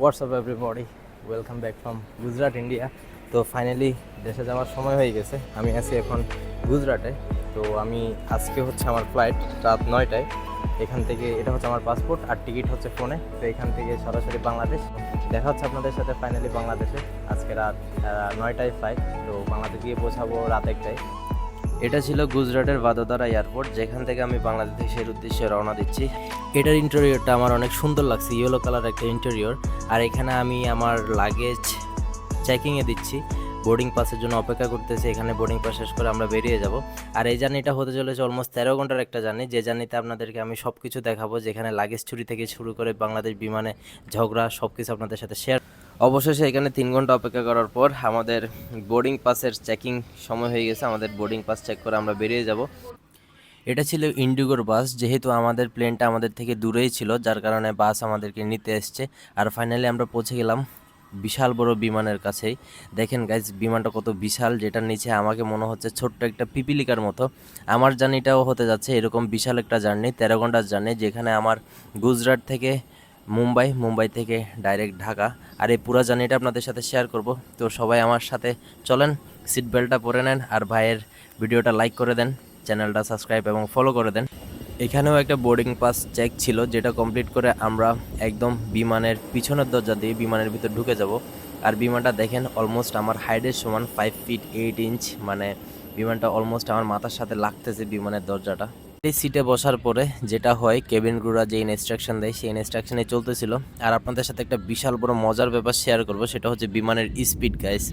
What's up everybody welcome back from Gujarat India তো finally দেশে যাওয়ার সময় হয়ে গেছে। আমি আছি এখন গুজরাটে। তো আমি আজকে হচ্ছে আমার ফ্লাইট রাত নয়টায়। এখান থেকে এটা হচ্ছে আমার পাসপোর্ট আর টিকিট হচ্ছে ফোনে তো এখান থেকে সরাসরি বাংলাদেশ। দেখা হচ্ছে আপনাদের সাথে ফাইনালি বাংলাদেশে। আজকে রাত নয়টায় ফ্লাইট তো বাংলাদেশ গিয়ে পৌঁছাবো রাত একটায়। এটা ছিল গুজরাটের বাদোদারা এয়ারপোর্ট, যেখান থেকে আমি বাংলাদেশের উদ্দেশ্যে রওনা দিচ্ছি। এটার ইন্টেরিয়রটা আমার অনেক সুন্দর লাগছে ইয়েলো কালার একটা ইন্টেরিয়র আর এখানে আমি আমার লাগেজ চেকিংয়ে দিচ্ছি। বোর্ডিং পাসের জন্য অপেক্ষা করতেছি, এখানে বোর্ডিং পাস শেষ করে আমরা বেরিয়ে যাব। আর এই জার্নিটা হতে চলেছে অলমোস্ট তেরো ঘণ্টার একটা জার্নি। যে জার্নিতে আপনাদেরকে আমি সব কিছু দেখাবো, যেখানে লাগেজ চুরি থেকে শুরু করে বাংলাদেশ বিমানে ঝগড়া সব কিছু আপনাদের সাথে শেয়ার অবশেষে এখানে তিন ঘণ্টা অপেক্ষা করার পর আমাদের বোর্ডিং পাসের চেকিং সময় হয়ে গেছে। আমাদের বোর্ডিং পাস চেক করে আমরা বেরিয়ে যাব। এটা ছিল ইন্ডিগোর বাস যেহেতু আমাদের প্লেনটা আমাদের থেকে দূরেই ছিল, যার কারণে বাস আমাদেরকে নিতে এসছে। আর ফাইনালি আমরা পৌঁছে গেলাম বিশাল বড় বিমানের কাছেই। দেখেন গাইজ বিমানটা কত বিশাল, যেটার নিচে আমাকে মনে হচ্ছে ছোট্ট একটা পিপিলিকার মতো। আমার জার্নিটাও হতে যাচ্ছে এরকম বিশাল একটা জার্নি, তেরো ঘণ্টার জার্নি, যেখানে আমার গুজরাট থেকে মুম্বাই মুম্বাই থেকে ডাইরেক্ট ঢাকা। আর এই পুরো জার্নিটা আপনাদের সাথে শেয়ার করব। তো সবাই আমার সাথে চলেন সিট বেল্টটা পরে নেন আর ভাইয়ের ভিডিওটা লাইক করে দেন চ্যানেলটা সাবস্ক্রাইব এবং ফলো করে দেন। এখানেও একটা বোর্ডিং পাস চেক ছিল, যেটা কমপ্লিট করে আমরা একদম বিমানের পিছনের দরজা দিয়ে বিমানের ভিতর ঢুকে যাব। আর বিমানটা দেখেন অলমোস্ট আমার হাইটের সমান ফাইভ ফিট এইট ইঞ্চ মানে বিমানটা অলমোস্ট আমার মাথার সাথে লাগতেছে বিমানের দরজাটা। এই সিটে বসার পরে যেটা হয় কেবিন ক্রুরা যে ইনস্ট্রাকশন দেয়, সেই ইনস্ট্রাকশনে চলতেছিল। আর আপনাদের সাথে একটা বিশাল বড় মজার ব্যাপার শেয়ার করব, সেটা হচ্ছে বিমানের স্পিড গাইস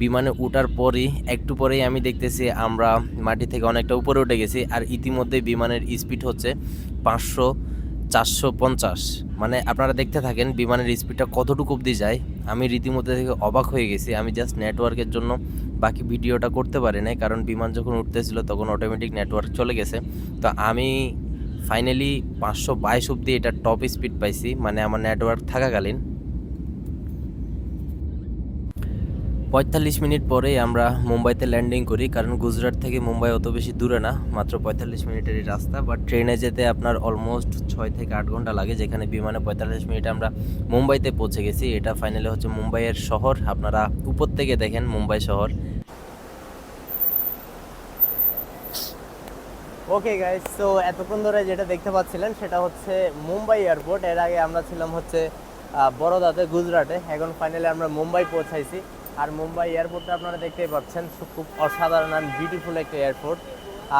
বিমানে ওঠার পরই, একটু পরেই আমি দেখতেছি আমরা মাটি থেকে অনেকটা উপরে উঠে গেছি, আর ইতিমধ্যে বিমানের স্পিড হচ্ছে পাঁচশো চারশো পঞ্চাশ। মানে আপনারা দেখতে থাকেন, বিমানের স্পিডটা কতটুকু অবধি যায়। আমি রীতিমতো থেকে অবাক হয়ে গেছি। আমি জাস্ট নেটওয়ার্কের জন্য বাকি ভিডিওটা করতে পারি নাই, কারণ বিমান যখন উঠতেছিল তখন অটোমেটিক নেটওয়ার্ক চলে গেছে। তো আমি ফাইনালি পাঁচশো বাইশ অবধি এটা টপ স্পিড পাইছি। মানে আমার নেটওয়ার্ক থাকাকালীন। পঁয়তাল্লিশ মিনিট পরেই আমরা মুম্বাইতে ল্যান্ডিং করি কারণ গুজরাট থেকে মুম্বাই অত বেশি দূরে না মাত্র পঁয়তাল্লিশ মিনিটেরই রাস্তা। বাট ট্রেনে যেতে আপনার অলমোস্ট ছয় থেকে আট ঘণ্টা লাগে যেখানে বিমানে পঁয়তাল্লিশ মিনিটে আমরা মুম্বাইতে পৌঁছে গেছি। এটা ফাইনালি হচ্ছে মুম্বাইয়ের শহর। আপনারা উপর থেকে দেখেন মুম্বাই শহর। ওকে গাইস তো এতক্ষণ ধরে যেটা দেখতে পাচ্ছিলেন সেটা হচ্ছে মুম্বাই এয়ারপোর্ট এর আগে আমরা ছিলাম হচ্ছে আহ, বরোদাতে গুজরাটে। এখন ফাইনালি আমরা মুম্বাই পৌঁছাইছি। আর মুম্বাই এয়ারপোর্টটা আপনারা দেখতেই পাচ্ছেন খুব অসাধারণ আর বিউটিফুল একটা এয়ারপোর্ট।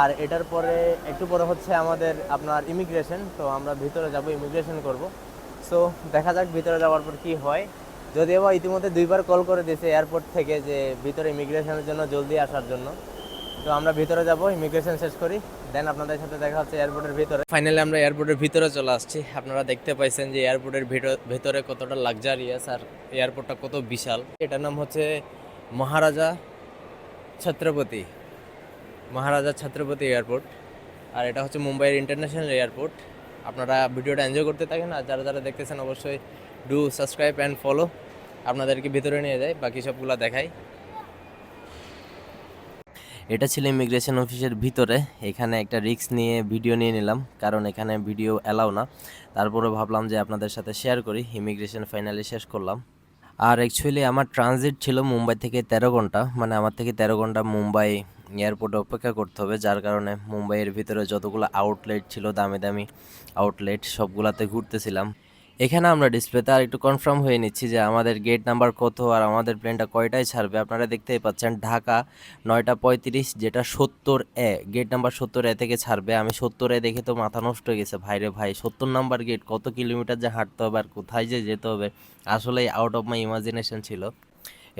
আর এটার পরে একটু পরে হচ্ছে আমাদের আপনার ইমিগ্রেশন তো আমরা ভিতরে যাব ইমিগ্রেশন করব। সো দেখা যাক ভিতরে যাওয়ার পর কি হয়। যদিও বা ইতিমধ্যে দুইবার কল করে দিয়েছে এয়ারপোর্ট থেকে যে ভিতরে ইমিগ্রেশনের জন্য জলদি আসার জন্য। তো আমরা ভিতরে যাব ইমিগ্রেশন শেষ করি দেন আপনাদের সাথে দেখা হচ্ছে এয়ারপোর্টের ভিতরে। ফাইনালি আমরা এয়ারপোর্টের ভিতরে চলে আসছি। আপনারা দেখতে পাইছেন যে এয়ারপোর্টের ভিতরে কতটা লাক্সারিয়াস আর এয়ারপোর্টটা কত বিশাল। এটার নাম হচ্ছে মহারাজা ছত্রপতি। মহারাজা ছত্রপতি এয়ারপোর্ট আর এটা হচ্ছে মুম্বাইয়ের ইন্টারন্যাশনাল এয়ারপোর্ট আপনারা ভিডিওটা এনজয় করতে থাকেন আর যারা যারা দেখতেছেন, অবশ্যই ডু সাবস্ক্রাইব অ্যান্ড ফলো আপনাদেরকে ভিতরে নিয়ে যায় বাকি সবগুলো দেখাই। এটা ছিল ইমিগ্রেশন অফিসের ভিতরে। এখানে একটা রিস্ক নিয়ে ভিডিও নিয়ে নিলাম, কারণ এখানে ভিডিও অ্যালাও না। তারপরে ভাবলাম যে আপনাদের সাথে শেয়ার করি ইমিগ্রেশন ফাইনালি শেষ করলাম। আর অ্যাকচুয়ালি আমার ট্রানজিট ছিল মুম্বাই থেকে তেরো ঘণ্টা মানে আমার থেকে তেরো ঘণ্টা মুম্বাই এয়ারপোর্টে অপেক্ষা করতে হবে, যার কারণে মুম্বাইয়ের ভিতরে যতগুলো আউটলেট ছিল, দামি দামি আউটলেট সবগুলাতে ঘুরতেছিলাম। এখানে আমরা ডিসপ্লেতে আর একটু কনফার্ম হয়ে নিচ্ছি যে আমাদের গেট নাম্বার কত আর আমাদের প্লেনটা কয়টায় ছাড়বে। আপনারা দেখতেই পাচ্ছেন ঢাকা নয়টা পঁয়ত্রিশ, যেটা সত্তর এ গেট নাম্বার সত্তর এ থেকে ছাড়বে। আমি সত্তর এ দেখে তো মাথা নষ্ট হয়ে গেছে। ভাইরে ভাই, সত্তর নাম্বার গেট কত কিলোমিটার যে হাঁটতে হবে আর কোথায় যে যেতে হবে, আসলেই আউট অফ মাই ইমাজিনেশন ছিল।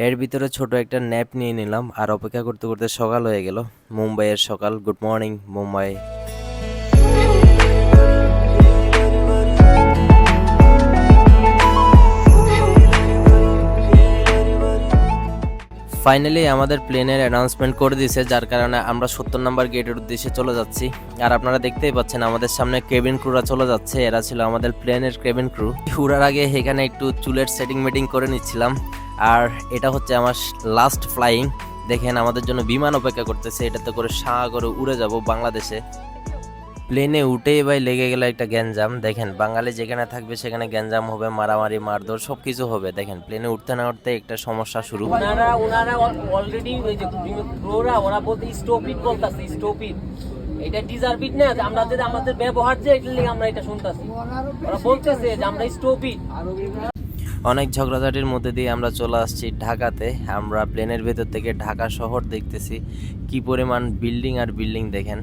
এর ভিতরে ছোট একটা ন্যাপ নিয়ে নিলাম। আর অপেক্ষা করতে করতে সকাল হয়ে গেল। মুম্বাইয়ের সকাল। Good morning Mumbai. ফাইনালি আমাদের প্লেনের অ্যানাউন্সমেন্ট করে দিয়েছে, যার কারণে আমরা সত্তর নম্বর গেটের উদ্দেশ্যে চলে যাচ্ছি। আর আপনারা দেখতেই পাচ্ছেন, আমাদের সামনে কেবিন ক্রুরা চলে যাচ্ছে। এরা ছিল আমাদের প্লেনের কেবিন ক্রু উড়ার আগে এখানে একটু চুলের সেটিং মেটিং করে নিচ্ছিলাম। আর এটা হচ্ছে আমার লাস্ট ফ্লাইং দেখেন, আমাদের জন্য বিমান অপেক্ষা করতেছে। এটাতে করে সাঁ করে উড়ে যাব বাংলাদেশে। প্লেনে উঠেই ভাই লেগে গেল একটা গ্যাঞ্জাম। দেখেন বাঙালি যেখানে থাকবে সেখানে গ্যাঞ্জাম হবে মারামারি মারধর সব কিছু হবে। দেখেন প্লেনে উঠতে না উঠতে একটা সমস্যা শুরু। ওনারা ওনারা অলরেডি ওই যে ক্রোরা ওরা বলতে স্টপিট বলতাছে স্টপিট এটা ডিজার্ভিট না আমরা যে আমাদের ব্যবহার যে এটা আমরা এটা শুনতাছি। ওরা বলতেছে যে আমরা স্টপিট অনেক ঝগড়াঝাটির মধ্যে দিয়ে আমরা চলে আসছি ঢাকাতে। আমরা প্লেনের ভেতর থেকে ঢাকা শহর দেখতেছি। কি পরিমাণ বিল্ডিং আর বিল্ডিং দেখেন।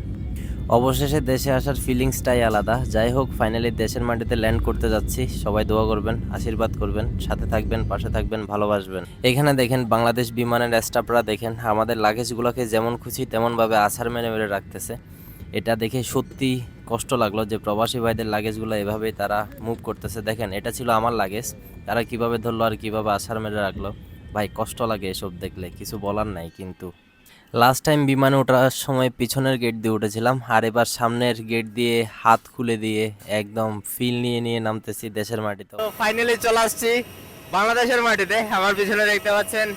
অবশেষে দেশে আসার ফিলিংসটাই আলাদা। যাই হোক ফাইনালি দেশের মাটিতে ল্যান্ড করতে যাচ্ছি। সবাই দোয়া করবেন, আশীর্বাদ করবেন, সাথে থাকবেন, পাশে থাকবেন, ভালোবাসবেন। এখানে দেখেন, বাংলাদেশ বিমানের স্টাফরা দেখেন, আমাদের লাগেজগুলোকে যেমন খুশি, তেমনভাবে আছাড় মেরে মেরে রাখতেছে। এটা দেখে সত্যি কষ্ট লাগল যে প্রবাসী ভাইদের লাগেজগুলো এভাবেই তারা মুভ করতেছে। দেখেন, এটা ছিল আমার লাগেজ তারা কীভাবে ধরলো আর কীভাবে আছাড় মেরে রাখল? ভাই, কষ্ট লাগে এসব দেখলে, কিছু বলার নাই কিন্তু। লাস্ট টাইম বিমানে ওঠার সময় পিছনের গেট দিয়ে উঠেছিলাম, আর এবার সামনের গেট দিয়ে হাত খুলে দিয়ে একদম ফিল নিয়ে নিয়ে নামতেছি দেশের মাটিতে। ফাইনালি চলে আসছি বাংলাদেশের মাটিতে, আমার পিছনে দেখতে পাচ্ছেন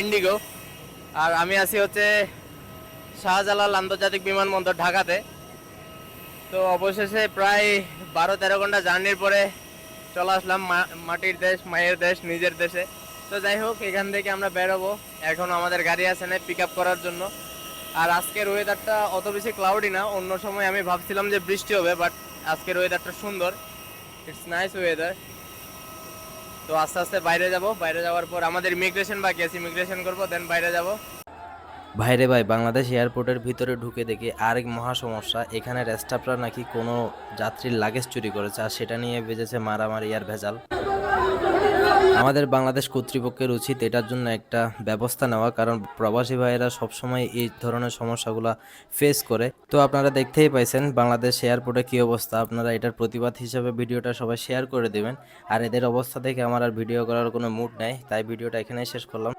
ইন্ডিগো আর আমি আছি হচ্ছে শাহজালাল আন্তর্জাতিক বিমানবন্দর ঢাকাতে। তো অবশেষে প্রায় বারো তেরো ঘণ্টা জার্নির পরে চলে আসলাম মাটির দেশ, মায়ের দেশ, নিজের দেশে। তো যাই হোক, এখান থেকে আমরা বেরোবো। এখন আমাদের গাড়ি আছে না পিক করার জন্য। আর আজকের ওয়েদারটা অত বেশি ক্লাউডি না, অন্য সময় আমি ভাবছিলাম যে বৃষ্টি হবে বাট আজকের ওয়েদারটা সুন্দর। ইটস নাইস ওয়েদার তো আস্তে আস্তে বাইরে যাব। বাইরে যাওয়ার পর আমাদের ইমিগ্রেশন বাকি আছে ইমিগ্রেশন করব দেন বাইরে যাব। ভাইরে ভাই, বাংলাদেশ এয়ারপোর্টের ভিতরে ঢুকে দেখি আরেক মহা সমস্যা। এখানে রেস্টাফরা নাকি কোনো যাত্রীর লাগেজ চুরি করেছে, আর সেটা নিয়ে বেজেছে মারামারি আর ভেজাল। আমাদের বাংলাদেশ কর্তৃপক্ষের উচিত এটার জন্য একটা ব্যবস্থা নেওয়া, কারণ প্রবাসী ভাইয়েরা সবসময় এই ধরনের সমস্যাগুলো ফেস করে। তো আপনারা দেখতেই পাইছেন বাংলাদেশ এয়ারপোর্টে কী অবস্থা। আপনারা এটার প্রতিবাদ হিসেবে ভিডিওটা সবাই শেয়ার করে দেবেন। আর এদের অবস্থা থেকে আমার আর ভিডিও করার কোনো মুড নাই, তাই ভিডিওটা এখানেই শেষ করলাম।